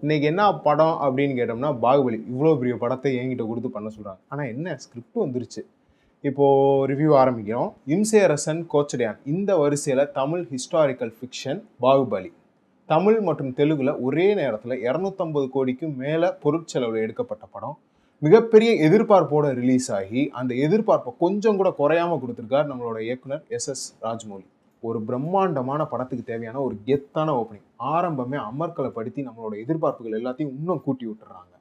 இன்னைக்கு என்ன படம் அப்படின்னு கேட்டோம்னா பாகுபலி. இவ்வளோ பெரிய படத்தை என்கிட்ட கொடுத்து பண்ண சொல்கிறாங்க ஆனால் என்ன ஸ்கிரிப்ட் வந்துருச்சு? இப்போ ரிவ்யூ ஆரம்பிக்கிறோம். இம்சேரசன் கோச்சடையான். இந்த வரிசையில் தமிழ் ஹிஸ்டாரிக்கல் ஃபிக்ஷன் பாகுபலி. தமிழ் மற்றும் தெலுங்குல ஒரே நேரத்தில் இரநூத்தம்பது கோடிக்கும் மேலே பொருட்செலவில் எடுக்கப்பட்ட படம். மிகப்பெரிய எதிர்பார்ப்போடு ரிலீஸ் ஆகி அந்த எதிர்பார்ப்பை கொஞ்சம் கூட குறையாம கொடுத்துருக்கார் நம்மளோட இயக்குனர் எஸ் எஸ் ராஜ்மௌலி. ஒரு பிரம்மாண்டமான படத்துக்கு தேவையான ஒரு கெத்தான ஓப்பனிங் ஆரம்பமே அமர்க்களை படுத்தி நம்மளோட எதிர்பார்ப்புகள் எல்லாத்தையும் இன்னும் கூட்டி விட்டுறாங்க.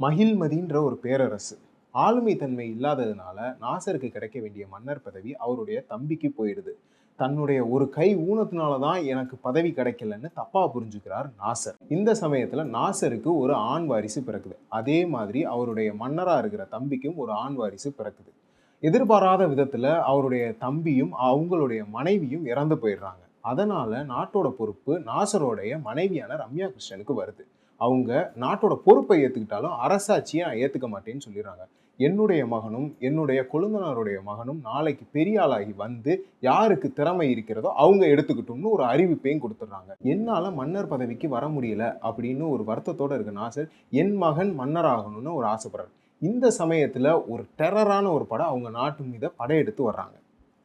மகிழ்மதின்ற ஒரு பேரரசு. ஆளுமை தன்மை இல்லாததுனால நாசருக்கு கிடைக்க வேண்டிய மன்னர் பதவி அவருடைய தம்பிக்கு போயிடுது. தன்னுடைய ஒரு கை ஊனத்தினால தான் எனக்கு பதவி கிடைக்கலன்னு தப்பாக புரிஞ்சுக்கிறார் நாசர். இந்த சமயத்தில் நாசருக்கு ஒரு ஆண் வாரிசு பிறக்குது. அதே மாதிரி அவருடைய மன்னராக இருக்கிற தம்பிக்கும் ஒரு ஆண் வாரிசு பிறக்குது. எதிர்பாராத விதத்தில் அவருடைய தம்பியும் அவங்களுடைய மனைவியும் இறந்து போயிடுறாங்க. அதனால் நாட்டோட பொறுப்பு நாசரோடைய மனைவியான ரம்யா கிருஷ்ணனுக்கு வருது. அவங்க நாட்டோட பொறுப்பை ஏற்றுக்கிட்டாலும் அரசாட்சியை நான் ஏற்றுக்க மாட்டேன்னு சொல்லிடுறாங்க. என்னுடைய மகனும் என்னுடைய கொழுந்தனாருடைய மகனும் நாளைக்கு பெரிய ஆளாகி வந்து யாருக்கு திறமை இருக்கிறதோ அவங்க எடுத்துக்கிட்டோம்னு ஒரு அறிவிப்பையும் கொடுத்துட்றாங்க. என்னால் மன்னர் பதவிக்கு வர முடியல அப்படின்னு ஒரு வருத்தத்தோடு இருக்க. நாசர் என் மகன் மன்னராகணும்னு ஒரு ஆசைப்படுறாரு இந்த சமயத்தில் ஒரு டெரரான ஒரு படம் அவங்க நாட்டு மீத படையெடுத்து வர்றாங்க.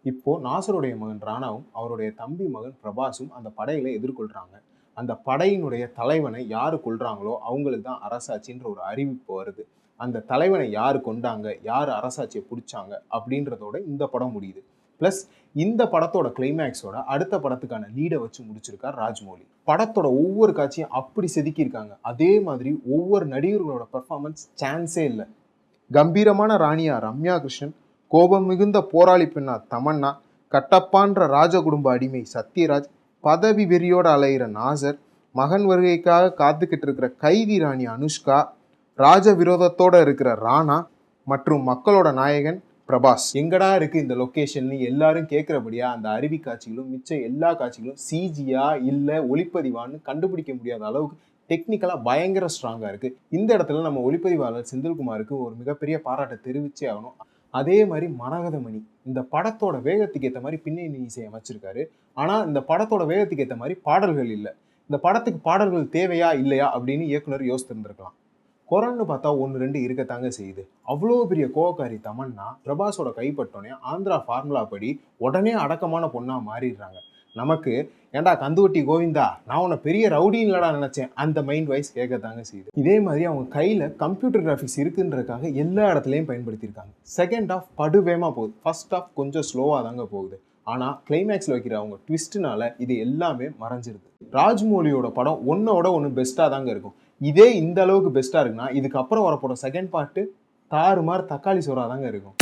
இப்போது நாசருடைய மகன் ராணாவும் அவருடைய தம்பி மகன் பிரபாஸும் அந்த படைகளை எதிர்கொள்கிறாங்க அந்த படையினுடைய தலைவனை யார் கொள்கிறாங்களோ அவங்களுக்கு தான் அரசாட்சின்ற ஒரு அறிவிப்பு வருது. அந்த தலைவனை யார் கொண்டாங்க யார் அரசாட்சியை பிடிச்சாங்க அப்படின்றதோட இந்த படம் முடியுது. ப்ளஸ் இந்த படத்தோட கிளைமேக்ஸோட அடுத்த படத்துக்கான லீடை வச்சு முடிச்சிருக்கார் ராஜ்மௌலி. படத்தோட ஒவ்வொரு காட்சியும் அப்படி செதுக்கியிருக்காங்க. அதே மாதிரி ஒவ்வொரு நடிகர்களோட பர்ஃபார்மன்ஸ் சான்ஸே இல்லை. கம்பீரமான ராணியா ரம்யா கிருஷ்ணன் கோபம் மிகுந்த போராளி பெண்ணா தமன்னா கட்டப்பான்ற ராஜ குடும்ப அடிமை சத்யராஜ் பதவி வெறியோட அலையிற நாசர் மகன் வருகைக்காக காத்துக்கிட்டு இருக்கிற கைதி ராணி அனுஷ்கா ராஜ விரோதத்தோட இருக்கிற ராணா மற்றும் மக்களோட நாயகன் பிரபாஸ். எங்கடா இருக்கு இந்த லொக்கேஷன் எல்லாரும் கேட்குறபடியா அந்த அருவி காட்சிகளும் மிச்ச எல்லா காட்சிகளும் சிஜியா இல்லை ஒளிப்பதிவான்னு கண்டுபிடிக்க முடியாத அளவுக்கு டெக்னிக்கலாக பயங்கர ஸ்ட்ராங்காக இருக்குது இந்த இடத்துல நம்ம ஒளிப்பதிவாளர் செந்தில்குமாருக்கு ஒரு மிகப்பெரிய பாராட்டை தெரிவிச்சே ஆகணும். அதே மாதிரி மரகதமணி இந்த படத்தோட வேகத்துக்கு ஏற்ற மாதிரி பின்னணி இசை அமைச்சிருக்காரு. ஆனால் இந்த படத்தோட வேகத்துக்கு ஏற்ற மாதிரி பாடல்கள் இல்லை. இந்த படத்துக்கு பாடல்கள் தேவையா இல்லையா அப்படின்னு இயக்குனர் யோசித்திருந்திருக்கலாம். குரல்னு பார்த்தா ஒன்று ரெண்டு இருக்கத்தாங்க செய்யுது. அவ்வளோ பெரிய கோவக்காரி தமன்னா பிரபாஸோட கைப்பட்டோன்னே ஆந்திரா ஃபார்முலா படி உடனே அடக்கமான பொண்ணாக மாறிடுறாங்க. நமக்கு ஏன்டா கந்துவட்டி கோவிந்தா நான் உன்னை பெரிய ரவுடின்லடா நினச்சேன். அந்த மைண்ட் வைஸ் கேட்கத்தாங்க செய்யுது. இதே மாதிரி அவங்க கையில் கம்ப்யூட்டர் கிராஃபிக்ஸ் இருக்குன்றக்காக எல்லா இடத்துலையும் பயன்படுத்தியிருக்காங்க. செகண்ட் ஆஃப் படுவேமா போகுது. ஃபர்ஸ்ட் ஆஃப் கொஞ்சம் ஸ்லோவாக தாங்க போகுது. ஆனால் கிளைமேக்ஸில் வைக்கிற அவங்க ட்விஸ்ட்னால இது எல்லாமே மறைஞ்சிருது. ராஜ்மௌலியோட படம் ஒன்னோட ஒன்று பெஸ்ட்டாக தாங்க இருக்கும். இதே இந்த அளவுக்கு பெஸ்ட்டாக இருக்குன்னா இதுக்கப்புறம் வரப்போகிற செகண்ட் பார்ட்டு தாறுமாறு தக்காளி சோறாக தாங்க இருக்கும்.